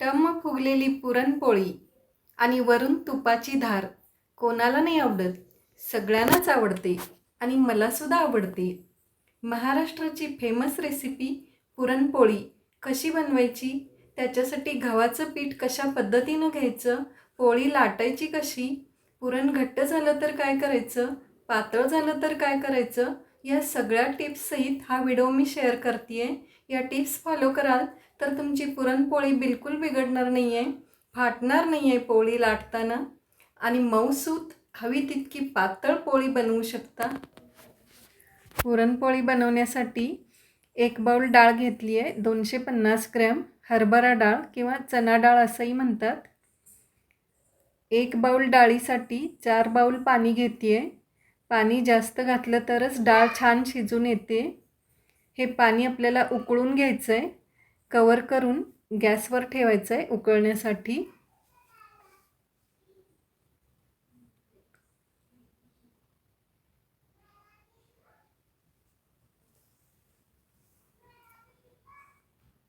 टम्म फुगलेली पुरणपोळी आणि वरून तुपाची धार. कोणाला नाही आवडत? सगळ्यांनाच आवडते आणि मलासुद्धा आवडते. महाराष्ट्राची फेमस रेसिपी पुरणपोळी कशी बनवायची? त्याच्यासाठी गव्हाचं पीठ कशा पद्धतीनं घ्यायचं? पोळी लाटायची कशी? पुरण घट्ट झालं तर काय करायचं? पातळ झालं तर काय करायचं? या सगळ्या टिप्ससहित हा व्हिडिओ मी शेअर करते आहे या टिप्स फॉलो कराल तर तुमची पुरणपोळी बिलकुल बिघडणार नाही आहे फाटणार नाही आहे पोळी लाटताना. आणि मऊसूत हवी तितकी पातळ पोळी बनवू शकता. पुरणपोळी बनवण्यासाठी एक बाउल डाळ घेतली आहे दोनशे पन्नास ग्रॅम हरभरा डाळ किंवा चना डाळ असंही म्हणतात. एक बाउल डाळीसाठी चार बाउल पाणी घेते आहे पाणी जास्त घातलं तरच डाळ छान शिजून येते. हे पाणी आपल्याला उकळून घ्यायचं आहे कवर करून गॅसवर ठेवायचं आहे उकळण्यासाठी.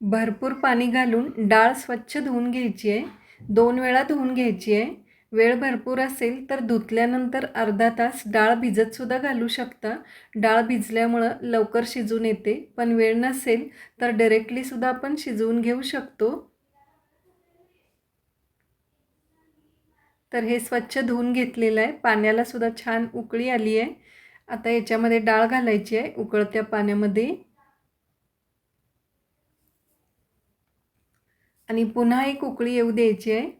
भरपूर पाणी घालून डाळ स्वच्छ धुवून घ्यायची आहे दोन वेळा धुवून घ्यायची आहे वेळ भरपूर असेल तर धुतल्यानंतर अर्धा तास डाळ भिजतसुद्धा घालू शकता. डाळ भिजल्यामुळं लवकर शिजून येते. पण वेळ नसेल तर डायरेक्टलीसुद्धा आपण शिजवून घेऊ शकतो. तर हे स्वच्छ धुवून घेतलेलं आहे. पाण्यालासुद्धा छान उकळी आली आहे. आता याच्यामध्ये डाळ घालायची आहे. उकळत्या पाण्यामध्ये. आणि पुन्हा एक उकळी येऊ द्यायची आहे.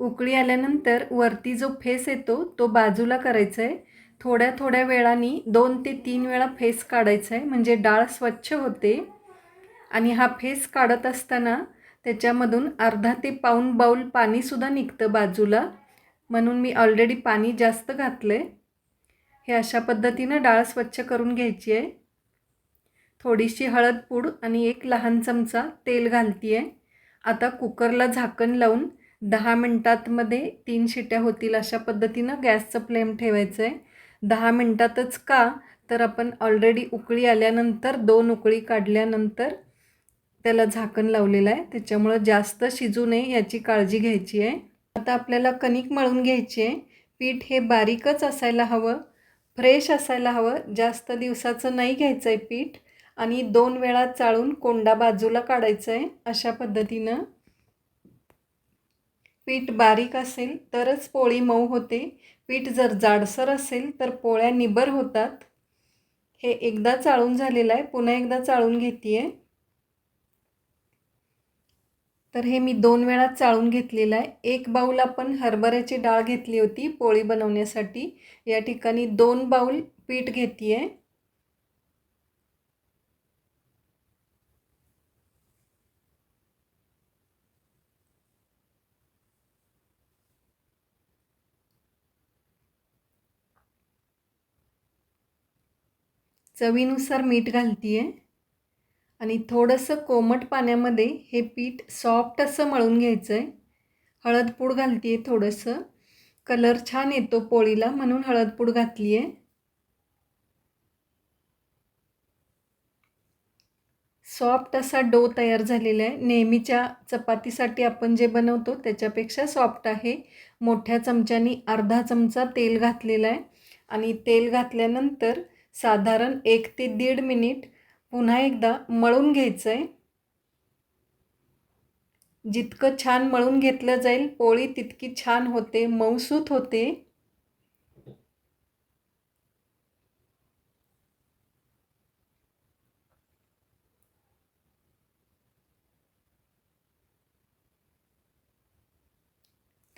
उकळी आल्यानंतर वरती जो फेस येतो तो बाजूला करायचा आहे थोड्या थोड्या वेळाने दोन ते तीन वेळा फेस काढायचा आहे म्हणजे डाळ स्वच्छ होते. आणि हा फेस काढत असताना त्याच्यामधून अर्धा ते पाऊण बाऊल पाणीसुद्धा निघतं बाजूला. म्हणून मी ऑलरेडी पाणी जास्त घातलं आहे हे अशा पद्धतीनं डाळ स्वच्छ करून घ्यायची आहे थोडीशी हळद पूड आणि एक लहान चमचा तेल घालती आहे आता कुकरला झाकण लावून दहा मिनटातमध्ये तीन शिट्या होतील अशा पद्धतीनं गॅसचं फ्लेम ठेवायचं आहे. दहा मिनटातच का? तर आपण ऑलरेडी उकळी आल्यानंतर दोन उकळी काढल्यानंतर त्याला झाकण लावलेलं आहे. त्याच्यामुळं जास्त शिजू नये याची काळजी घ्यायची आहे. आता आपल्याला कणिक मळून घ्यायची आहे. पीठ हे बारीकच असायला हवं. फ्रेश असायला हवं. जास्त दिवसाचं नाही घ्यायचं आहे पीठ. आणि दोन वेळा चाळून कोंडा बाजूला काढायचं आहे अशा पद्धतीनं. पीठ बारीक असेल तरच पोळी मऊ होते. पीठ जर जाडसर असेल तर पोळ्या निबर होतात. हे एकदा चाळून झालेलं आहे. पुन्हा एकदा चाळून घेते आहे तर हे मी दोन वेळा चाळून घेतलेलं आहे. एक बाऊल आपण हरभऱ्याची डाळ घेतली होती पोळी बनवण्यासाठी. या ठिकाणी दोन बाऊल पीठ घेते आहे चवीनुसार मीठ घालते आहे आणि थोडंसं कोमट पाण्यामध्ये हे पीठ सॉफ्ट असं मळून घ्यायचं आहे हळद पूड घालते आहे थोडंसं. कलर छान येतो पोळीला म्हणून हळद पूड घातली आहे सॉफ्ट असा डो तयार झालेला आहे. नेहमीच्या चपातीसाठी आपण जे बनवतो त्याच्यापेक्षा सॉफ्ट आहे. मोठ्या चमच्यानी अर्धा चमचा तेल घातलेला आहे. आणि तेल घातल्यानंतर साधारण एक ते दीड मिनिट पुन्हा एकदा मळून घ्यायचं आहे जितकं छान मळून घेतलं जाईल पोळी तितकी छान होते मऊसूत होते.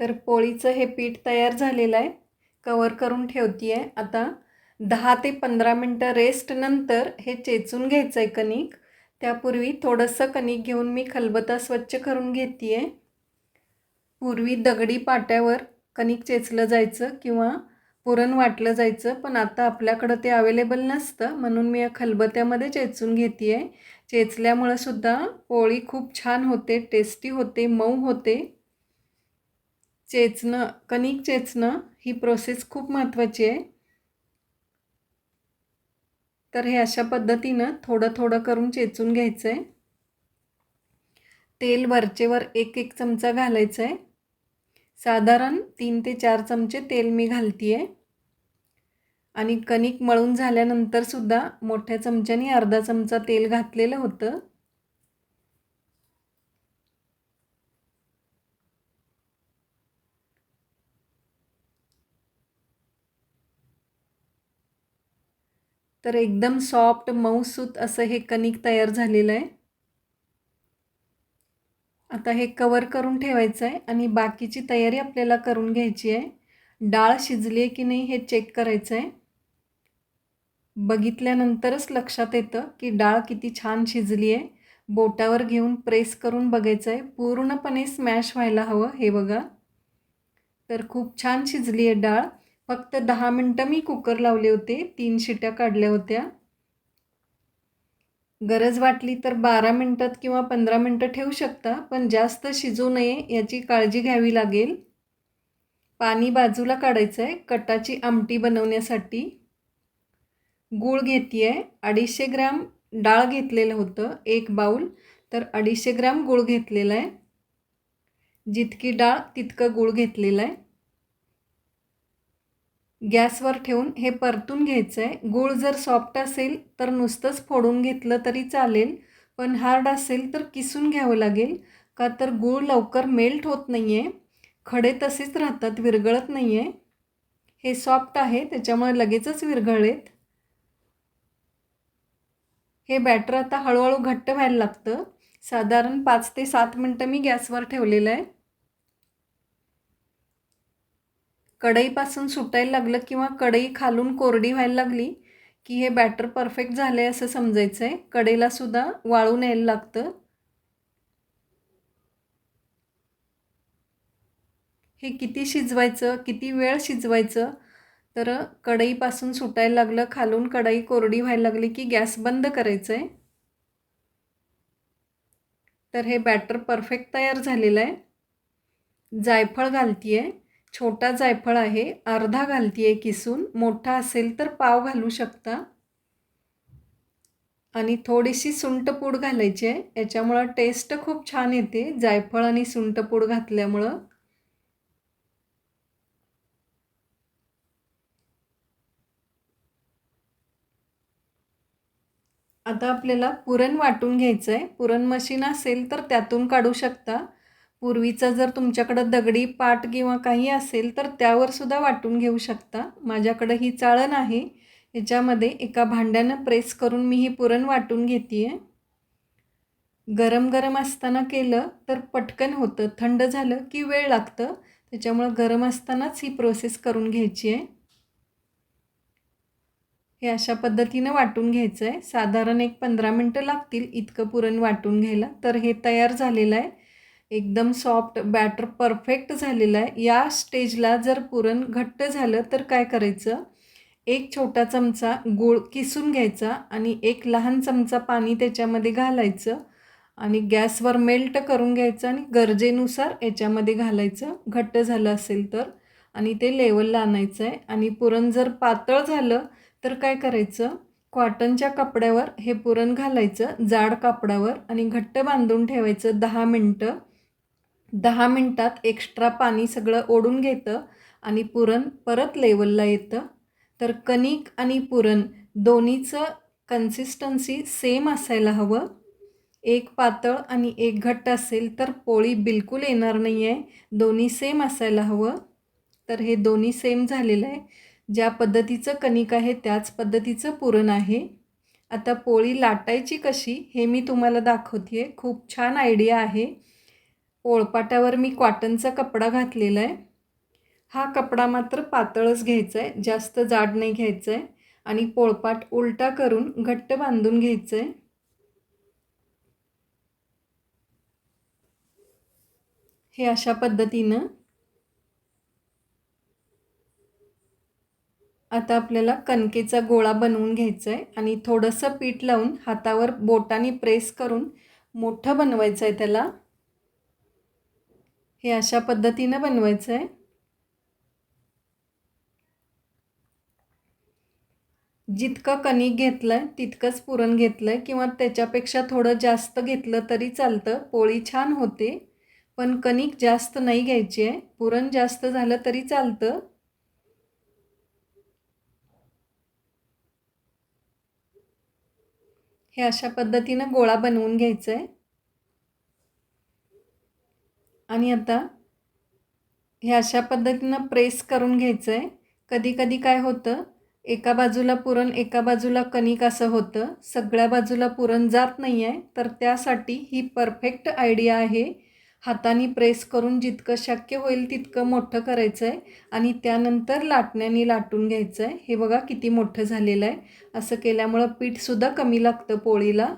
तर पोळीचं हे पीठ तयार झालेलं आहे. कवर करून ठेवती आहे आता. दहा ते पंधरा मिनटं रेस्टनंतर हे चेचून घ्यायचं आहे कणिक. त्यापूर्वी थोडंसं कणिक घेऊन मी खलबत्ता स्वच्छ करून घेते आहे पूर्वी दगडी पाट्यावर कणिक चेचलं जायचं किंवा पुरण वाटलं जायचं पण आता आपल्याकडं ते अवेलेबल नसतं म्हणून मी या खलबत्यामध्ये चेचून घेते आहे चेचल्यामुळं सुद्धा पोळी खूप छान होते टेस्टी होते मऊ होते. चेचणं कणिक चेचणं ही प्रोसेस खूप महत्त्वाची आहे. तर हे अशा पद्धतीनं थोडं थोडं करून चेचून घ्यायचं आहे तेल वरचेवर एक एक चमचा घालायचं आहे साधारण तीन ते चार चमचे तेल मी घालते आहे आणि कणिक मळून झाल्यानंतरसुद्धा मोठ्या चमच्याने अर्धा चमचा तेल घातलेलं होतं. तर एकदम सॉफ्ट मऊसूत असं हे कणिक तयार झालेलं आहे. आता हे कवर करून ठेवायचं आहे आणि बाकीची तयारी आपल्याला करून घ्यायची आहे. डाळ शिजली आहे की नाही हे चेक करायचं आहे. बघितल्यानंतरच लक्षात येतं की डाळ किती छान शिजली आहे बोटावर घेऊन प्रेस करून बघायचं आहे. पूर्णपणे स्मॅश व्हायला हवं हे बघा. तर खूप छान शिजली आहे डाळ. फक्त दहा मिनटं मी कुकर लावले होते. तीन शिट्या काढल्या होत्या. गरज वाटली तर बारा मिनटात किंवा पंधरा मिनटं ठेवू शकता पण जास्त शिजू नये याची काळजी घ्यावी लागेल. पाणी बाजूला काढायचं आहे कटाची आमटी बनवण्यासाठी गूळ घेते आहे अडीचशे ग्रॅम डाळ घेतलेलं होतं एक बाऊल. तर अडीचशे ग्रॅम गूळ घेतलेला आहे. जितकी डाळ तितकं गूळ घेतलेलं आहे. गॅसवर ठेवून हे परतून घ्यायचं आहे गूळ जर सॉफ्ट असेल तर नुसतंच फोडून घेतलं तरी चालेल पण हार्ड असेल तर किसून घ्यावं लागेल का तर गूळ लवकर मेल्ट होत नाही आहे खडे तसेच राहतात विरघळत नाही आहे हे सॉफ्ट आहे त्याच्यामुळे लगेचच विरघळेत हे बॅटर आता हळूहळू घट्ट व्हायला लागतं. साधारण पाच ते सात मिनटं मी गॅसवर ठेवलेलं आहे. कढईपासून सुटायला लागलं किंवा कढई खालून कोरडी व्हायला लागली की हे बॅटर परफेक्ट झालं आहे असं समजायचं आहे कढईलासुद्धा वाळून यायला लागतं. हे किती शिजवायचं किती वेळ शिजवायचं? तर कढईपासून सुटायला लागलं खालून कढई कोरडी व्हायला लागली की गॅस बंद करायचं आहे तर हे बॅटर परफेक्ट तयार झालेलं आहे. जायफळ घालती आहे छोटा जायफळ आहे अर्धा घालती आहे किसून मोठा असेल तर पाव घालू शकता. आणि थोडीशी सुंटपूड घालायची आहे याच्यामुळं टेस्ट खूप छान येते जायफळ आणि सुंटपूड घातल्यामुळं. आता आपल्याला पुरण वाटून घ्यायचं आहे पुरण मशीन असेल तर त्यातून काढू शकता. पूर्वीचा जर तुमच्याकडं दगडी पाट किंवा काही असेल तर त्यावर सुद्धा वाटून घेऊ शकता. माझ्याकडं ही चाळण आहे. याच्यामध्ये एका भांड्यानं प्रेस करून मी ही पुरण वाटून घेते आहे गरम गरम असताना केलं तर पटकन होतं. थंड झालं की वेळ लागतं. त्याच्यामुळं गरम असतानाच ही प्रोसेस करून घ्यायची आहे हे अशा पद्धतीनं वाटून घ्यायचं आहे साधारण एक पंधरा मिनटं लागतील इतकं पुरण वाटून घ्यायला. तर हे तयार झालेलं आहे. एकदम सॉफ्ट बॅटर परफेक्ट झालेलं आहे. या स्टेजला जर पुरण घट्ट झालं तर काय करायचं? एक छोटा चमचा गूळ किसून घ्यायचा आणि एक लहान चमचा पाणी त्याच्यामध्ये घालायचं आणि गॅसवर मेल्ट करून घ्यायचं आणि गरजेनुसार याच्यामध्ये घालायचं. घट्ट झालं असेल तर आणि ते लेवलला आणायचं आहे. आणि पुरण जर पातळ झालं तर काय करायचं? कॉटनच्या कपड्यावर हे पुरण घालायचं जाड कापडावर आणि घट्ट बांधून ठेवायचं दहा मिनटं. दहा मिनटात एक्स्ट्रा पाणी सगळं ओढून घेतं आणि पुरण परत लेवलला येतं. तर कणिक आणि पुरण दोन्हीचं कन्सिस्टन्सी सेम असायला हवं. एक पातळ आणि एक घट्ट असेल तर पोळी बिलकुल येणार नाही आहे दोन्ही सेम असायला हवं. तर हे दोन्ही सेम झालेलं आहे. ज्या पद्धतीचं कणिक आहे त्याच पद्धतीचं पुरण आहे. आता पोळी लाटायची कशी हे मी तुम्हाला दाखवते आहे खूप छान आयडिया आहे. पोळपाटावर मी कॉटनचा कपडा घातलेला आहे. हा कपडा मात्र पातळच घ्यायचा आहे जास्त जाड नाही घ्यायचं आहे आणि पोळपाट उलटा करून घट्ट बांधून घ्यायचं आहे हे अशा पद्धतीनं आता आपल्याला कणकेचा गोळा बनवून घ्यायचा आहे आणि थोडंसं पीठ लावून हातावर बोटाने प्रेस करून मोठं बनवायचं आहे त्याला. हे अशा पद्धतीनं बनवायचं आहे. जितकं कणिक घेतलं आहे तितकंच पुरण घेतलं आहे किंवा त्याच्यापेक्षा थोडं जास्त घेतलं तरी चालतं. पोळी छान होते पण कणिक जास्त नाही घ्यायची आहे. पुरण जास्त झालं तरी चालतं. हे अशा पद्धतीनं गोळा बनवून घ्यायचं आहे. आणि आता हे अशा पद्धतीनं प्रेस करून घ्यायचं आहे कधी कधी काय होतं एका बाजूला पुरण एका बाजूला कणिक असं होतं. सगळ्या बाजूला पुरण जात नाही आहे तर त्यासाठी ही परफेक्ट आयडिया आहे. हाताने प्रेस करून जितकं शक्य होईल तितकं मोठं करायचं आहे आणि त्यानंतर लाटण्याने लाटून घ्यायचं आहे हे बघा किती मोठं झालेलं आहे. असं केल्यामुळं पीठसुद्धा कमी लागतं पोळीला.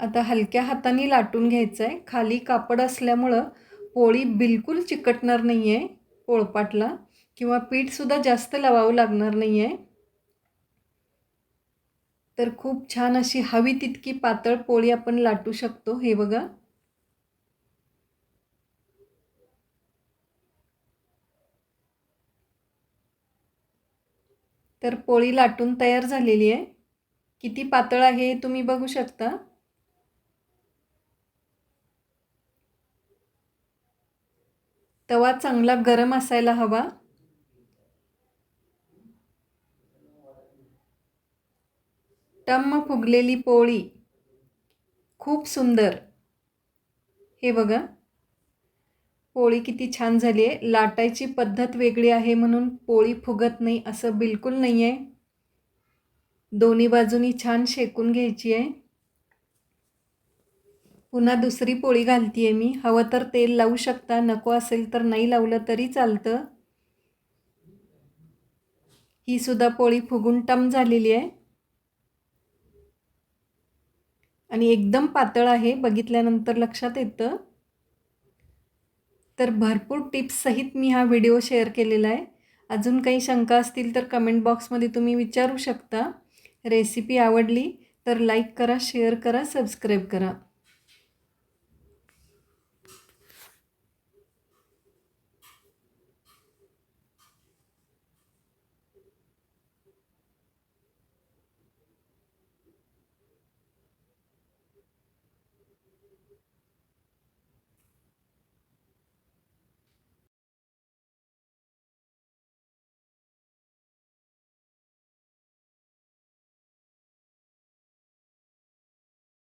आता हलक्या हाताने लाटून घ्यायचं आहे खाली कापड असल्यामुळं पोळी बिलकुल चिकटणार नाही आहे पोळपाटला. किंवा पीठसुद्धा जास्त लावावं लागणार नाही आहे तर खूप छान अशी हवी तितकी पातळ पोळी आपण लाटू शकतो. हे बघा. तर पोळी लाटून तयार झालेली आहे. किती पातळ आहे हे तुम्ही बघू शकता. तवा चांगला गरम असायला हवा. टम्म फुगलेली पोळी. खूप सुंदर. हे बघा. पोळी किती छान झाली आहे. लाटायची पद्धत वेगळी आहे म्हणून पोळी फुगत नाही असं बिलकुल नाही आहे दोन्ही बाजूनी छान शेकून घ्यायची आहे. पुन्हा दुसरी पोळी घालते आहे मी. हवं तर तेल लावू शकता नको असेल तर नाही लावलं तरी चालतं. ही सुद्धा पोळी फुगून टम झालेली आहे. आणि एकदम पातळ आहे बघितल्यानंतर लक्षात येतं. तर भरपूर टिप्ससहित मी हा व्हिडिओ शेअर केलेला आहे. अजून काही शंका असतील तर कमेंट बॉक्समध्ये तुम्ही विचारू शकता. रेसिपी आवडली तर लाईक करा शेअर करा सबस्क्राईब करा.